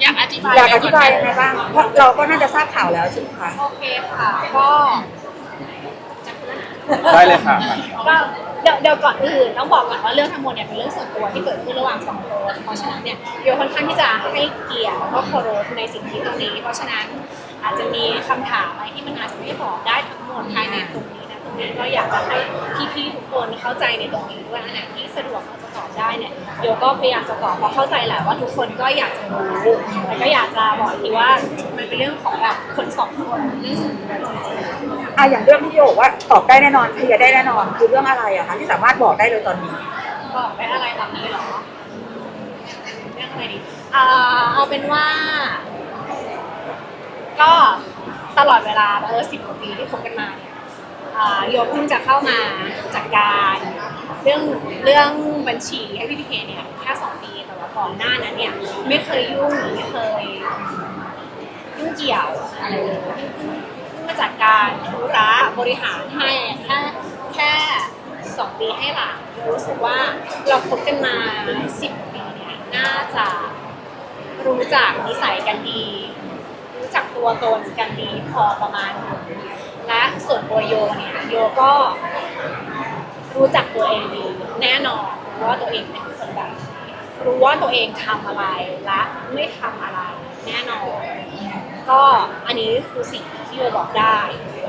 อยากอธิบายอยากอธิบายยังไงบ้างเพราะเราก็น่าจะทราบข่าวแล้วใช่ไหมคะโอเคค่ะ ก็ได้เลยค่ะ ก็เดี๋ยวเดี๋ยวก่อนอื่นต้องบอกก่อนว่าเรื่องทั้งหมดเนี่ยเป็นเรื่องส่วนตัวที่เกิดขึ้นระหว่างสองคนเพราะฉะนั้นเนี่ยโยค่อนข้างที่จะให้เกียรติแล้วก็เคารพในสิ่งที่ตรงนี้ เพราะฉะนั้นอาจจะมีคำถามอะไรที่มันอาจจะไม่บอกได้ทั้งหมดภายในตรงนี้นะตรงนี้ก็อยากจะให้พี่ๆทุกคนเข้าใจในตรงนี้ด้วยอันไหนที่สะดวกเราจะ ตอบได้เนี่ยโยก็พยายามจะตอบเพราะเข้าใจแหละว่าทุกคนก็อยากจะรู้แต่ก็อยากจะบอกอีกทีว่ามันเป็นเรื่องของแบบคนสองคนเรื่องส่วนตัวจริงๆอะอย่างเรื่องที่โยบอกว่าตอบได้แน่นอนเคลียร์ได้แน่นอน คือเรื่องอะไรอะคะที่สามารถบอกได้เลยตอนนี้บอกได้อะไรตอนนี้เหรอเรื่องอะไรดีอ่าเอาเป็นว่า ก็ตลอดเวลาเออสิบกว่าปีที่คบกันมาเนี่ยอ่าโยเพิ่งจะเข้ามาจัดการเรื่องเรื่องบัญชีให้พี่พีเคเนี่ยแค่สองปีแต่ว่าก่อนหน้านั้นเนี่ยไม่เคยยุ่งหรือไม่เคยยุ่งเกี่ยวอะไรเลยเพิ่งมาจัดการธุระบริหารให้แค่แค่สองปีให้หลังรู้สึกว่าเราคบกันมาสิบปีเนี่ยน่าจะรู้จักนิสัยกันดี รู้จักตัวตนกันดีพอประมาณและส่วนตัวโยเนี่ยโยก็ รู้จักตัวเองดีแน่นอนรู้ว่าตัวเองเป็นคนแบบไหนรู้ว่าตัวเองทำอะไรและไม่ทำอะไร แน่นอนก็อันนี้คือสิ่งที่โยบอกได้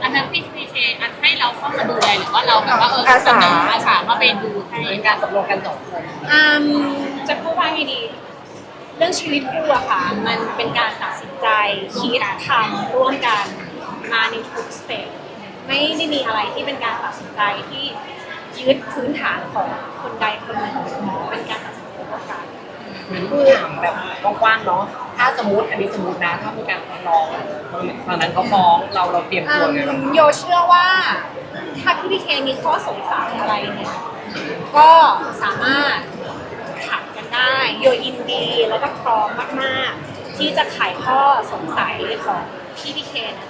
อันนั้นพี่พีเคอันให้เราเข้ามาดูแลหรือว่าเราแบบว่าเอออาสาเนออาสามาเป็นดูให้เป็นการตกลงกันสองคนอืมจะพูดว่าไงดีเรื่องชีวิตคู่อะค่ะ มันเป็นการตัดสินใจคิดทำร่วมกันมาในทุกสเต็ปไม่ได้มีอะไรที่เป็นการตัดสินใจที่ ยึดพื้นฐานของคนใดคนหนึ่งเป็นการตัดสินใจร่วมกันคือถามแบบกว้างๆเนาะ ถ้าสมมติอันนี้สมมตินะถ้ามีการฟ้องร้องฝั่งนั้นเขาฟ้องเราเราเตรียมตัวไงบ้างโยเชื่อว่า ถ้าพี่พีเคมีข้อสงสัยอะไรเนี่ยก็สามารถถามกันได้โยยินดีแล้วก็พร้อมมากๆ ที่จะไขข้อสงสัยของพี่พีเคนั้น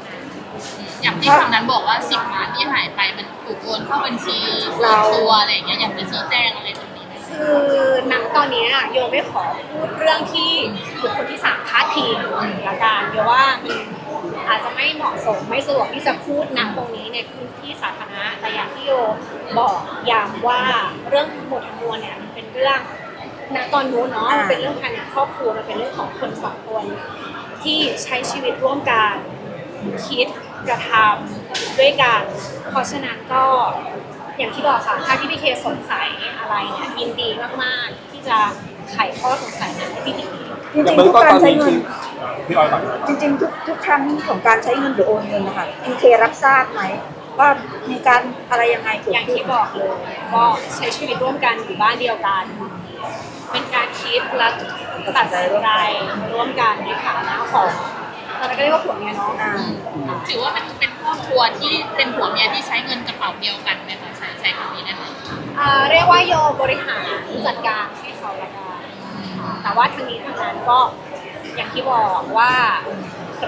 อย่างที่ฝั่งนั้นบอกว่าสิบล้านที่หายไปมันถูกโอนเข้าบัญชีส่วนตัวอะไรอย่างเงี้ยอยากจะชี้แจงอะไรตรงนี้ไหมๆคือณตอนนี้โยไม่ขอพูดเรื่องที่บุคคลที่สามพาดพิงละกันโยว่ามันอาจจะไม่เหมาะสมไม่สะดวกที่จะพูดณตรงนี้ในพื้นที่สาธารณะแต่อย่างที่โยบอกย้ำว่าเรื่องทั้งหมดทั้งมวลเนี่ยมันเป็นเรื่องณตอนนู้นเนาะมันเป็นเรื่องภายในครอบครัวมันเป็นเรื่องของคนสองคนที่ใช้ชีวิตร่วมกันคิด กระทำด้วยกัน เพราะฉะนั้นก็อย่างที่บอกค่ะ ถ้าพี่พีเคสงสัยอะไรเนี่ยยินดีมากๆ ที่จะไขข้อสงสัยนั้นให้พี่พีเคจริงอย่างๆเบื้อทุงกต้นการตอนใช้นี้เงิคืนอพี่ออยก่อนจริงๆทุกทุกครั้งของการใช้เงินหรือโอนเงินนะคะพีเครับทราบไหมว่ามีการอะไรยังไงเกิดอย่างขึ้นที่บอกเลยก็ใช้ชีวิตร่วมกันอยู่บ้านเดียวกัน เป็นการคิดและตัดสินใจร่วมกันในฐานะของ ตอนนั้นก็เรียกว่าผัวเมียเนาะอ่าถือว่ามันเป็นครอบครัวที่เป็นผัวเมียที่ใช้เงินกระเป๋าเดียวกันไหมคะใช้ใช้คำนี้ได้ไหมอ่าเรียกว่าโยบริหารจัดการให้เขาละกันแต่ว่าทั้งนี้ทั้งนั้นก็อย่างที่บอกว่า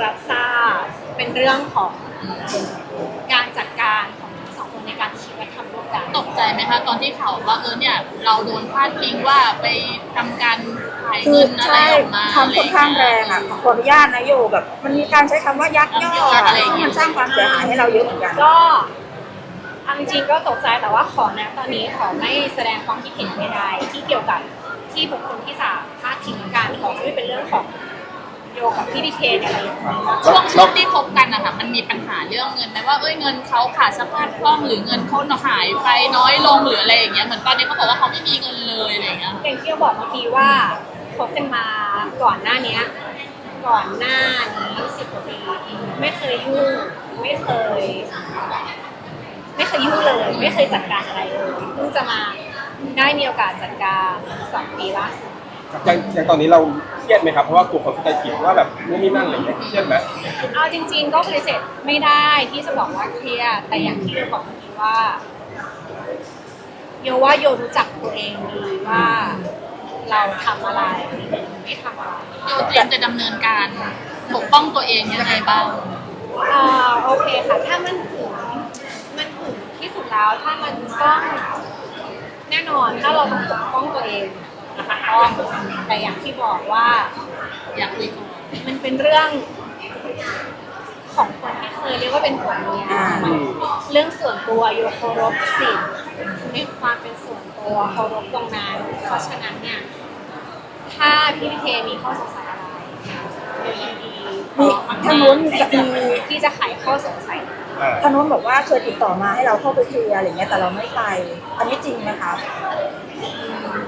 รับทราบเป็นเรื่องของการจัดการของทั้งสองคนในการคิดและทำร่วมกัน ตกใจไหมคะ ตอนที่เขาว่าเออเนี่ยเราโดนพาดพิงว่าไปทำการถ่ายคืเงิอนอะไรใช่ออกมาทำค่อนข้างแรงอะขออนุญาตนะโยแบบมันมีการใช้คำว่ายักยอกอะซึ่งมันสร้างความเสียหายให้เราเยอะเหมือนกัน ก็เอาจริงๆก็ตกใจแต่ว่าขอนะตอนนี้ขอไม่แสดงความคิดเห็นใดๆที่เกี่ยวกับที่บุคคลที่สามพาดพิงการขอไม่เป็นเรื่องของ โยกับพี่พีเคเนี่ยอะไรอย่างเงี้ยช่วงช่วงที่คบกันนะคะมันมีปัญหาเรื่องเงินไหมว่าเอ้ยเงินเขาขาดสภาพคล่องหรือเงินเขาหายไปน้อยลงหรืออะไรอย่างเงี้ยเหมือนตอนนี้เขาบอกว่าเขาไม่มีเงินเลยอะไรอย่างเงี้ยอย่างที่เราบอกเมื่อกี้ว่าคบกันมาก่อนหน้าเนี้ยก่อนหน้านี้สิบกว่าปีไม่เคยยุ่งไม่เคย ไม่เคยยุ่งเลย ไม่เคยจัดการอะไรเลยเพิ่งจะมาได้มีโอกาสจัดการสองปีล่าสุดอย่างอย่างตอนนี้เราเค รียดไหมครับเพราะว่ากลัวคนเข้าใจผิดว่าแบบนู่นนี่นั่นอะไรอย่างเงี้ยเครียดไหมเอาจริง ๆ ก็ปฏิเสธไม่ได้ที่จะบอกว่าเครียดแต่อย่างที่เราบอกเมื่อกี้ว่าโยว่าโยรู้จักตัวเองดีว่า เราทำอะไรไม่ทำอะไรโยเตรียมจะดำเนินการปกป้องตัวเองยังไงบ้าง อ่าโอเคค่ะ ถ้ามันถึงมันถึงที่สุดแล้วถ้ามันต้องแน่นอนถ้าเราต้องปกป้องตัวเองนะคะ ต้องแต่อย่างที่บอกว่า อยากคุยก่อนมันเป็นเรื่องของคนที่เคยเรียกว่าเป็นผัวเมียอ่าเรื่องส่วนตัวโยเคารพสิทธิ์ในความเป็นส่วนตัวเคารพตรงนั้น เพราะฉะนั้นเนี่ย ถ้าพี่พิเคมีข้อสงสัยอะไรโดยยินดีพร้มีอมมากทางนู้นมีที่จะที่จะไขข้อสงสัยอ่าทางนู้นบอกว่าเคยติดต่อมาให้เราเข้าไปเคลียร์อะไรเงี้ยแต่เราไม่ไป อันนี้จริงไหมคะ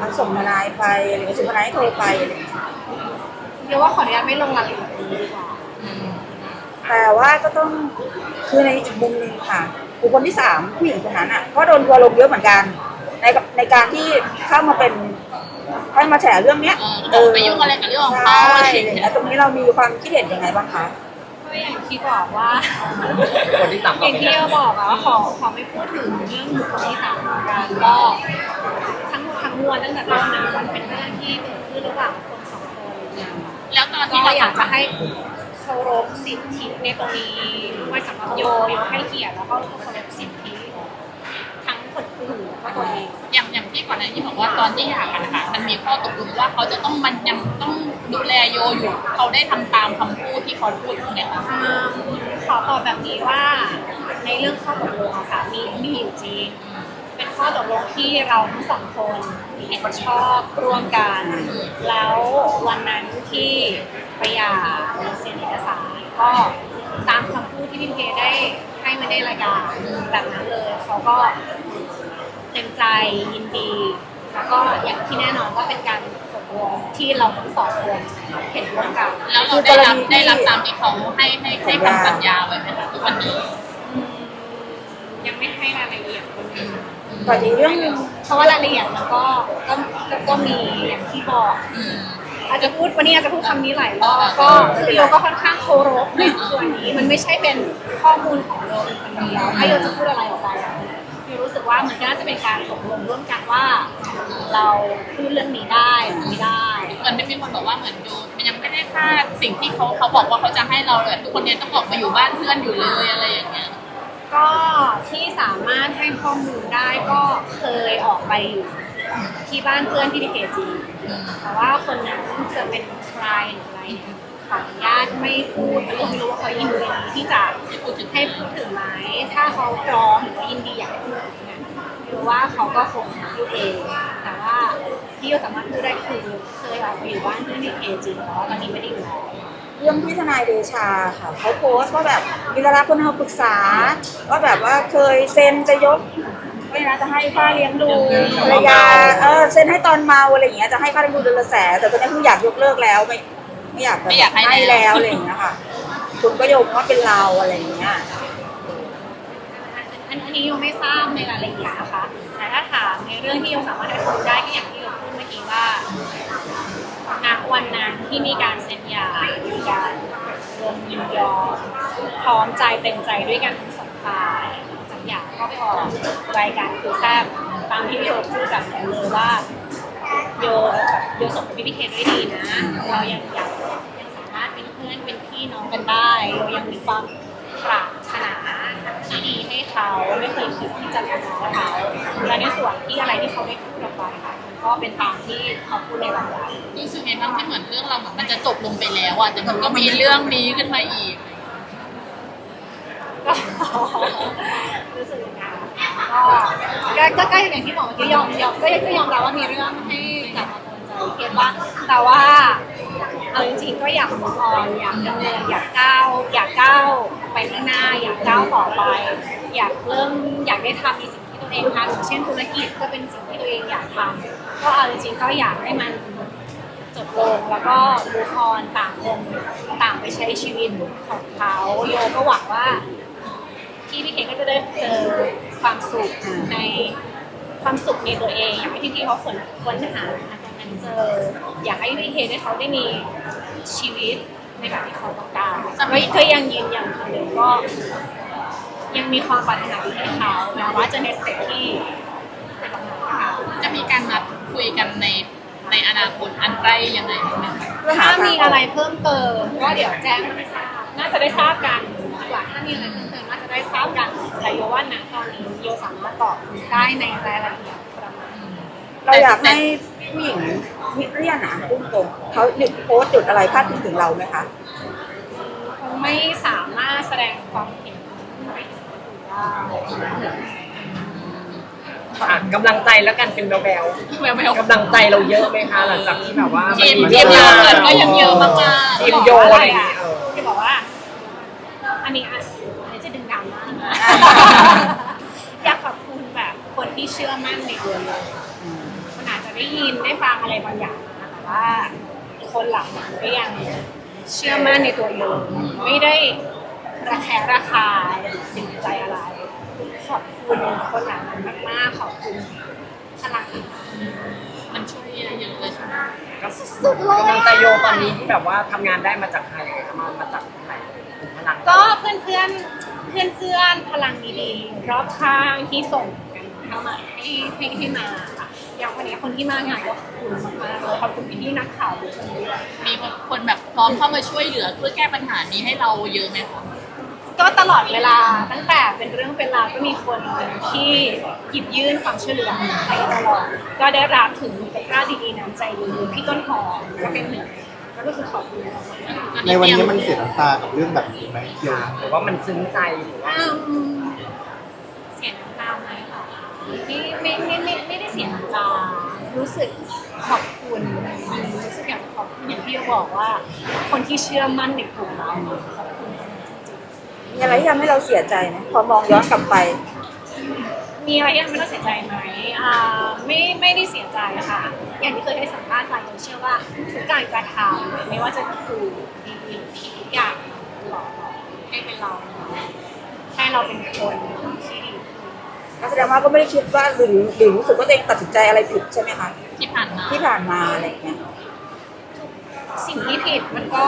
ทางส่งทนายไปหรือส่งทนายให้โทรไปอะไรเงี้ยเดี๋ยวว่าขออนุญาตไม่ลงรายละเอียดตรงนี้ดีกว่าแต่ว่าก็ต้องคือในอีกมุมหนึ่งค่ะบุคคลที่สามผู้หญิงคนนั้นอะก็โดนทัวร์ลงเยอะเหมือนกัน ในในการที่เข้ามาเป็นเข้ามาแฉเรื่องเนี้ยเออไปยุ่งอะไรกับเรื่องของเขาใช่อะไรอย่างเงี้ยแล้วตรงนี้เรามีความคิดเห็นยังไงบ้างคะก็อย่างที่บอกว่าคนที่สามอย่างที่เราบอกอะว่าขอขอไม่พูดถึงเรื่องบุคคลที่สามเหมือนกันก็ทั้งห มดทั้งมวลตั้งแต่ต้นนะมันเป็นเรื่องที่เกิดขึ้นระหว่างคนสองคนนะแล้วตอนก็ที่เราอยากจะให้เคารพสิทธิในตรงนี้ไว้สำหรับโยโยให้เกียรติแล้วก็เคารพสิทธิทั้งคนอื่นแล้วก็ตัวเองอย่างอย่างที่ก่อนหน้านี้บอกว่าตอนที่หย่ากันนะคะมันมีข้อตกลงว่าเขาจะต้องมันยังต้องดูแลโยอยู่ เขาได้ทำตามคำพูดที่เขาพูดไหมคะอืมขอตอบแบบนี้ว่า ในเรื่องข้อตกลงอะค่ะมีมีอยู่จริงเป็น ข้อตกลงที่เราทั้งสองคนเห็นชอบร่วมกัน แล้ววันนั้นที่ไปยาเซ็นเอกสารก็ตามคำพูดที่พี่เคได้ให้มาในรายการแบบนั้นเลยเขาก็เต็มใจยินดี แล้วก็อย่างที่แน่นอนก็เป็นการตกลงที่เราทั้งสองคนเห็นร่วมกันแล้วเราได้รับได้รับตามที่เขาให้ให้ให้คำสัญญาไว้ไหมคะทุกวันนี้ ยังไม่ให้รายละเอียด ก่อนอีกเรื่องหนึงเพราะว่ารายละเอียดมันก็ก็ก็ก็มีอย่างที่บอก อืม อาจจะพูดวันนี้อาจจะพูดคำนี้หลายรอบก็คือโยก็ค่อนข้างเคารพในส่วนนี้ มันไม่ใช่เป็นข้อมูลของโยคนเดียวถ้าโยจะพูดอะไรออกไปอะโยรู้สึกว่ามันก็น่าจะเป็นการตกลงร่วมกันว่า เราพูดเรื่องนี้ได้หรือไม่ได้ เหมือนได้มีคนบอกว่าเหมือนโยมันยังไม่ได้ค่าสิ่งที่เขาเขาบอกว่าเขาจะให้เราเลยทุกคนเนี้ต้องออกมาอยู่บ้านเพื่อนอยู่เลยอะไรอย่างเงี้ย ก็ที่สามารถให้ข้อมูลได้ก็เคยออกไปอยู่ที่บ้านเพื่อนที่ดีเคจีแต่ว่าคนนั้นจะเป็นใครหรืออะไรเนี่ยขออนุญาตไม่พูดไม่รู้ไม่รู้ว่าเขายินดีที่จะให้พูดถึงให้พูดถึงไหมถ้าเขาพร้อมหรือว่ายินดีอยากให้พูดถึงเนี่ยหรือว่าเขาก็คงพูดเอง แต่ว่าที่เราสามารถพูดได้คือเคยออกไปอยู่บ้านเพื่อนที่เคจีแต่ว่าตอนนี้ไม่ได้อยู่แล้ว เรื่องที่ทนายเดชาค่ะเขาโพสต์ว่าแบบมีดาราคนหนึงมาปรึกษา ว่าแบบว่าเคยเซ็นจะยกไม่นะจะให้ค่าเลี้ยงดูภรรยาเออเซ็นให้ตอนเมาอะไรอย่างเงี้ยจะให้ค่าเลี้ยงดูเดือนละแสนแต่ตอนนี้คืออยากยกเลิกแล้วไม่ไม่อยากแบบไม่อยากให้ให้แล้แล้ววอะไรอย่างเงี้ยค่ะ คุณก็โยงว่าเป็นเราอะไรอย่างเงี้ยอันอันนี้ยังไม่ทราบในรายละเอียดนะคะแต่ถ้าถามในเรื่องที่ยังสามารถให้ความได้ก็อย่างที่เราพูดเมื่อกี้ว่า ณวันนั้นที่มีการเซ็นหย่ามีการรวมยินยอมพร้อมใจเต็มใจด้วยกันทั้งสองฝ่ายจากหย่าก็ไปออกรายการคือแซบตามที่พี่โยพูดแบบเลยว่าโยแบบโยจบกับพี่พีเคด้วยดีนะ เรายังอยากยังสามารถเป็นเพื่อนเป็นพี่น้องกันได้เรายังมีความปรารถนาที่ดีให้เขาไม่เคยคิดที่จะทำร้ายเขาและในส่วนที่อะไรที่เขาได้พูดออกไปค่ะ ก็เป็นตามที่เขาพูดในวันนั้น รู้สึกไงบ้างที่เหมือนเรื่องเราเหมือนมันจะจบลงไปแล้วอะแต่มันก็มีเรื่องนี้ขึ้นมาอีก ก็รู้สึกยังไงก็ก็ก็อย่างที่บอกเมื่อกี้ยอมยอมก็ก็ยอมรับว่ามีเรื่องให้กลับมาโดนใจเก็ตว่าแต่ว่าเอาจริงๆก็อยากมุกออนอยากดำเนินอยากก้าวอยากก้าวไปข้างหน้า อยากก้าวต่อไป อยากเริ่มอยากได้ทำในสิ่งที่ตัวเองทำอย่างเช่นธุรกิจก็เป็นสิ่งที่ตัวเองอยากทำ ก็เอาจริงๆก็อยากให้มันจบลงแล้วก็มูฟอนต่างคนต่างไปใช้ชีวิตของเขาโยก็หวังว่าพี่พี่เคก็จะได้เจอความสุขในความสุขในตัวเองอยากให้พี่พี่เขาค้นค้นหาตรงนั้นเจอ อยากให้พี่เคได้เขาได้มีชีวิตในแบบที่เขาต้องการก็ก็ยังยืนยันคำเดิมก็ ยังมีความปรารถนาดีให้เขาแม้ว่าจะในสเต็ปที่เป็นกจะมีการนัด คุยกันในในอนาคตอันใกล้ยังไงไหมคะเพื่อหาถ้าทางมีออะอกไรเพิ่มเติมก็เดี๋ยวแจ้งให้ทราบน่าจะได้ทราบกันดีกว่าถ้ามีอะไรเพิ่มเติมน่าจะได้ทราบกันแต่โยว่าณตอนนี้โยสามารถตอบได้ในรายละเอียดประมาณนี้เราอยากให้ผู้หญิงนิเรียนนะพุ่งตรงเขาหยุดโพสต์หยุดอะไรพาดพิงถึงเราไหมคะคงไม่สามารถแสดงความเห็นอะไรได้ อะกำลังใจแล้วกันเป็นแบลแววแววๆกำลังใจเราเยอะไหมคะหลังจากที่แบบว่าทีมนทีมโยเกิร์ตก็ยังเยอะมากๆทีมโยอะไรอย่างเงี้ยเออจะบอกว่า อันนี้อะเดี๋ยวจะดึงดังนะอยากขอบคุณแบบคนที่เชื่อมั่นในตัวเรามันอาจจะได้ยินได้ฟังอะไรบางอย่างนะแต่ว่า คนเหล่านั้นก็ยังเชื่อมั่นในตัวโยไม่ได้ระแคะระคายติดใจอะไร ขอบคุณคนเหล่านั้นมากๆขอบคุณพลังมันช่วยเยอะเลยใช่ไหมก็สุดๆเลยกำลังใจโยตอนนี้ที่แบบว่าทำงานได้มาจากใครมามาจากใครถึงพลังก็เพื่อนเพื่อนเพื่อนเพื่อนๆพลังดีๆรอบข้างที่ส่งกันเข้ามาให้ให้ให้มาค่ะอย่างวันนี้คนที่มางานก็ขอบคุณมากๆเลยขอบคุณพี่ๆนักข่าวด้วย มีคนแบบพร้อมเข้ามาช่วยเหลือเพื่อแก้ปัญหานี้ให้เราเยอะไหมคะ ตลอดเวลาตั้งแต่เป็นเรื่องเป็นราวก็มีคนที่หยิบยื่นความช่วยเหลือให้ตลอดก็ได้รับถึงตะกร้าดีๆน้ำใจดีพี่ต้นหอมก็เป็นหนึ่งก็รู้สึกขอบคุณในวันนี้มันเสียน้ำตากับเรื่องแบบนี้ไหมเกี่ยวหรือว่ามันซึ้งใจหรือว่าเสียน้ำตาไหมคะไม่ไม่ไม่ไม่ได้เสียน้ำตารู้สึกขอบคุณรู้สึกอยากขอบคุณอย่างที่บอกว่า คนที่เชื่อมั่นในกลุ่มเรา มีอะไรที่ทำให้เราเสียใจไหมพอมองย้อนกลับไป มีอะไรที่ทำให้เราเสียใจไหมอ่าไม่ไม่ได้เสียใจค่ะ อย่างที่เคยให้สัมภาษณ์ไปเราเชื่อว่าทุกการกระทำไม่ว่าจะถูกดีหรือผิดทุกอย่างหล่อหล่อให้เป็นเราให้เราเป็นคนที่ดีก็แสดงว่าก็ไม่ได้คิดว่าหรือหรือรู้สึกว่าตัวเองตัดสินใจอะไรผิดใช่ไหมคะที่ผ่านมา ที่ผ่านมาอะไรอย่างเงี้ย สิ่งที่ผิดมันก็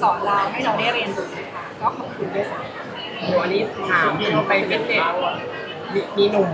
สอนเราให้เราได้เรียนรู้ค่ะ ก็ขอบคุณด้วยซ้ำเดี๋ยวอันนี้ถามที่เขาไปฟิตเนสมีมีหนุ่ม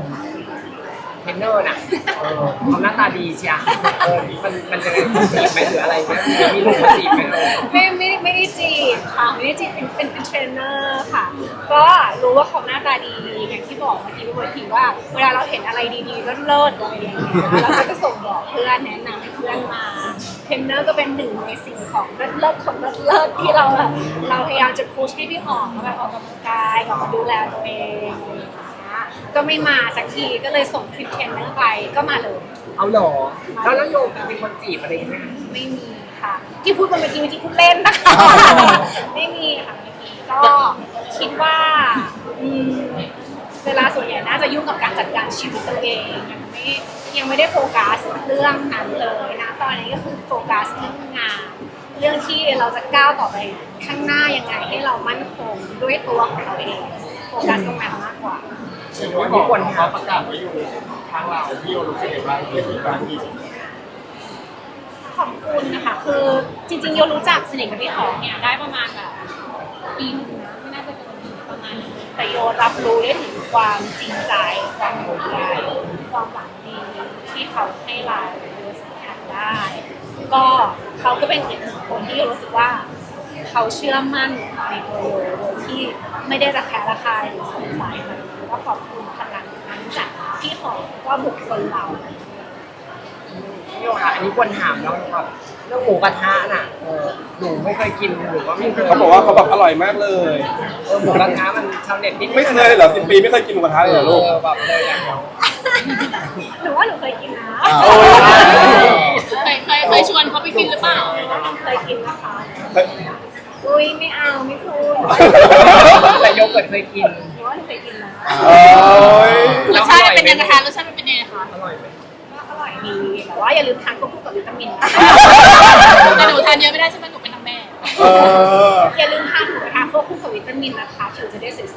เทรนเนอร์น่ะเออเขาหน้าตาดีเชียเออมันมันจะจีบไหมหรืออะไรเงี้ยมีหนุ่มมาจีบไหมเออไม่ไม่ไม่ได้จีบค่ะไม่ได้จีบเป็นเป็นเป็นเทรนเนอร์ค่ะ ก็รู้ว่าเขาหน้าตาดีอย่างที่บอกเมื่อกี้บนทีว่า เวลาเราเห็นอะไรดีๆเลิศๆอะไรอย่างเงี้ยเราก็จะส่งบอกเพื่อนแนะนำให้เพื่อนมาเท รนเนอร์ก็เป็นหนึ่งในสิ่งของเลิศๆของเลิศๆที่เราแบบเราพยายามจะพุชให้พี่หอมแบบออกกำลังกายกลับมาดูแลตัวเองอะไรอย่างเงี้ยก็ไม่มาสักทีก็เลยส่งคลิปเทรนเนอร์ไปก็มาเลย เอาเหรอแล้วแล้วโยมเป็นคนจีบอะไรไหมยไม่มีค่ะ ที่พูดบนเวทีเมื่อกี้พูดเล่นนะคะ ไม่มีค่ะไม่มีก็คิดว่าอืม เวลาส่วนใหญ่น่าจะยุ่งกับการจัดการชีวิตตัวเองยังไม่ยังไม่ได้โฟกัสเรื่องนั้นเลยนะตอนนี้ก็คือโฟกัสเรื่องงาน เรื่องที่เราจะก้าวต่อไปข้างหน้ายังไงให้เรามั่นคงด้วยตัวของเราเองโฟกัสตรงนั้นมากกว่าวันนี้คนครับประกาศไว้อยู่ทางเราที่โอรู้สึกยังไงบ้างเกี่ยวกับการที่ขอบคุณนะคะ คือจริงๆโยรู้จักสนิทกับพี่หอมเนี่ยได้ประมาณแบบปีหนึงนะ โยรับรู้ได้ถึงความจริงใจ ความห่วงใยความหวังดีที่เขาให้เราโยสัมผัสได้ ก็เขาก็เป็นอีกหนึ่งคนที่โยรู้สึกว่าเขาเชื่อมั่นในตัวโยโดยที่ไม่ได้ระแคะระคายหรือสงสัยเลยก็ขอบคุณพลังนั้นจากพี่หอมก็บุคคลเราโยค่ะอันนี้ควรถามเนาะแบบ รื่องหมูกระทะน่ะเออหนูไม่เคยกินหรือว่าไม่เคยเขาบอกว่าเขาแบบอร่อยมากเลย เออหมูกระทะมันชาวเน็ตนิดไม่เคยเลยเหรอสิบปีไม่เคยกินหมูกระทะเลยเหรอลูก เออแบบเลยอะหนูว่าหนูเคยกินนะโอ้ย เคยเคยเคยชวนเขาไปกินหรือเปล่า เคยกินนะคะ อุ้ยไม่เอาไม่พูดแต่โยเกิร์ตเคยกินหนูว่าหนูเคยกินนะ โอ้ย รสชาติมันเป็นยังไงคะรสชาติมันเป็นยังไงคะ อร่อยไหมก็อร่อยดีแต่ ว่าอย่าลืมทานควบคู่กับวิตามินนะแต่หนูทานเยอะไม่ได้ใช่ไหมหนูเป็นนางแม่ เออ อย่าลืมทานหมูกระทะควบคู่กับวิตามินนะคะผิวจะได้สวย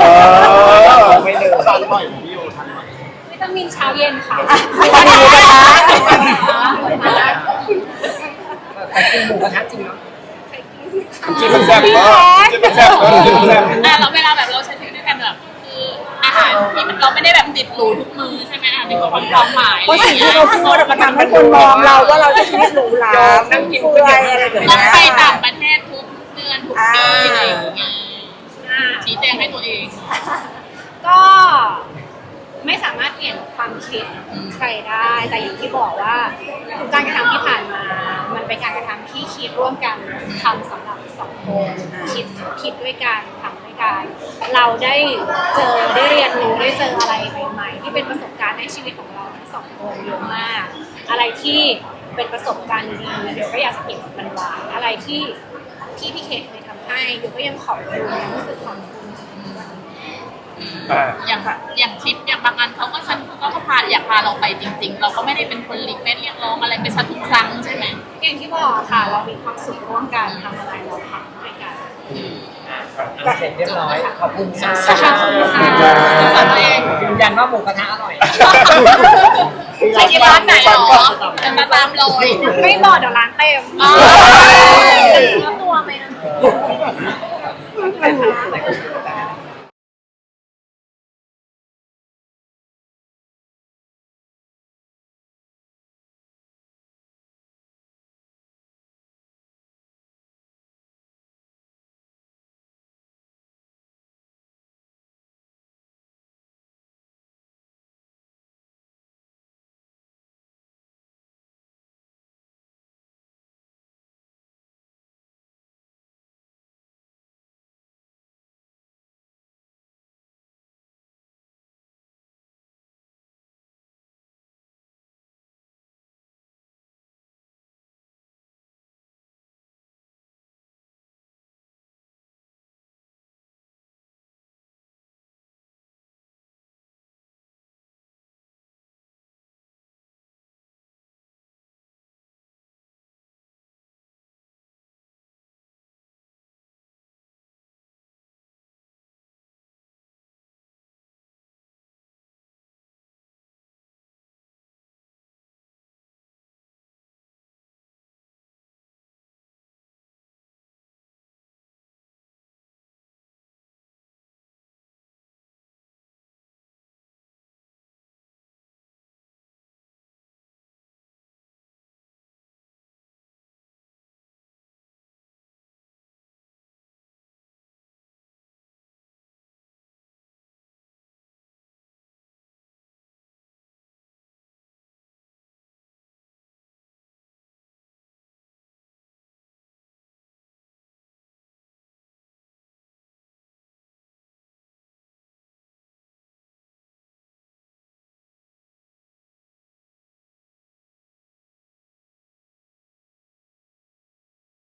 เออ ไม่เลยทานบ่อยของพี่โอทานบ่อยๆวิตามินเช้าเย็นค่ะไม่ว่าหมูกระทะแต่กินหมูกระทะจริงเนาะเคยกินกินมันแซ่บมากกินมันแซ่บมากกินมันแซ่บอะเราเวลาแบบเราใช้ารที่มันเราไม่ได้แบบติดหรูทุกมือใช่ไหมอะมีความหมายเพราะสิ่งที่เราพูดอะมันทำให้คนมองเราว่าเราจะชีวิตหรูหราฟุ่มเฟือยอะไรแบบต้องนี้ไปต่างประเทศทุกเดือนทุกปีอะไรอย่างเงี้ยอ่าชี้แจงให้ตัวเอง ก็ไม่สามารถเปลี่ยนความคิดใครได้ แต่อย่างที่บอกว่าทุกการกระทำที่ผ่านมา มันเป็นการกระทำที่คิดร่วมกันทำสำหรับสองคน คิดคิดด้วยกันทำด้วยกัน เราได้เจอได้เรียนรู้ได้เจออะไรใหม่ๆที่เป็นประสบการณ์ในชีวิตของเราทั้งสองคนเยอะมาก อะไรที่เป็นประสบการณ์ดีๆเดี๋ยวก็อยากจะเก็บมันไว้อะไรที่ที่พี่เคเคยทำให้เดี๋ยวก็ยังขอบคุณยังรู้สึกขอบคุณจนถึงวันนี้อ่า อย่างอย่างทริปอย่างบางอันเขาก็ฉันเขาก็พาอยากพาเราไปจริง ๆ เราก็ไม่ได้เป็นคนรีเควสเรียกร้องอะไรไปซะทุกครั้งใช่ไหม อย่างที่บอกค่ะเรามีความสุขร่วมกันทำอะไรเราทำด้วยกัน เสร็จเรียบร้อย ขอบคุณค่ะขอบคุณค่ะขอบคุณเองยืนยันว่าหมูกระทะอร่อยไปที่ร้านไหนหรอจะมาตามเลย ไม่บอกเดี๋ยวร้านเต็มอ๋อเนื้อตัวไหมนะแต่ก็